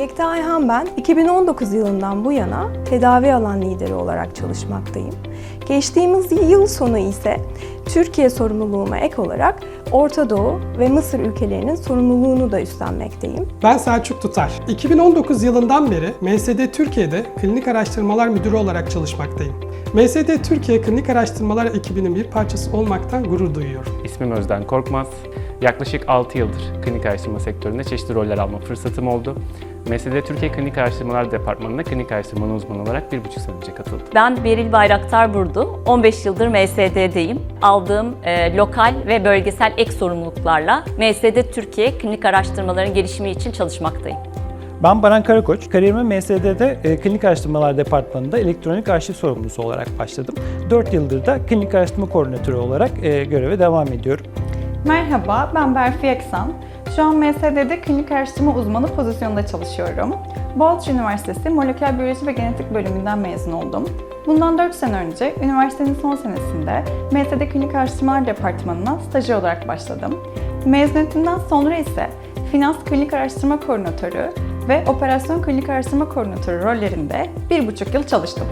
Ayhan ben. 2019 yılından bu yana tedavi alan lideri olarak çalışmaktayım. Geçtiğimiz yıl sonu ise Türkiye sorumluluğuma ek olarak Orta Doğu ve Mısır ülkelerinin sorumluluğunu da üstlenmekteyim. Ben Selçuk Tutar. 2019 yılından beri MSD Türkiye'de Klinik Araştırmalar Müdürü olarak çalışmaktayım. MSD Türkiye Klinik Araştırmalar ekibinin bir parçası olmaktan gurur duyuyorum. İsmim Özden Korkmaz. Yaklaşık 6 yıldır klinik araştırma sektöründe çeşitli roller alma fırsatım oldu. MSD Türkiye Klinik Araştırmalar Departmanı'na klinik araştırma uzmanı olarak 1,5 sene önce katıldım. Ben Beril Bayraktar Burdu. 15 yıldır MSD'deyim. Aldığım e, lokal ve bölgesel ek sorumluluklarla MSD Türkiye klinik araştırmaların gelişimi için çalışmaktayım. Ben Baran Karakoç. Kariyerime MSD'de e, Klinik Araştırmalar Departmanı'nda elektronik arşiv sorumlusu olarak başladım. 4 yıldır da klinik araştırma koordinatörü olarak e, göreve devam ediyorum. Merhaba, ben Berfi Eksan. Şu an MSD'de klinik araştırma uzmanı pozisyonunda çalışıyorum. Boğaziçi Üniversitesi Moleküler Biyoloji ve Genetik bölümünden mezun oldum. Bundan 4 sene önce üniversitenin son senesinde MSD Klinik Araştırmalar Departmanı'na stajyer olarak başladım. Mezuniyetimden sonra ise Finans Klinik Araştırma Koordinatörü ve Operasyon Klinik Araştırma Koordinatörü rollerinde 1,5 yıl çalıştım.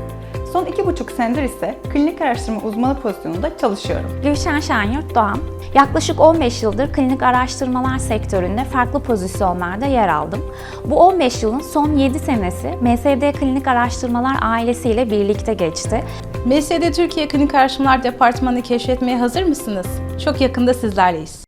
Son 2,5 senedir ise klinik araştırma uzmanı pozisyonunda çalışıyorum. Gülşen Şenyurt Doğan. Yaklaşık 15 yıldır klinik araştırmalar sektöründe farklı pozisyonlarda yer aldım. Bu 15 yılın son 7 senesi MSD Klinik Araştırmalar ailesiyle birlikte geçti. MSD Türkiye Klinik Araştırmalar Departmanı'nı keşfetmeye hazır mısınız? Çok yakında sizlerleyiz.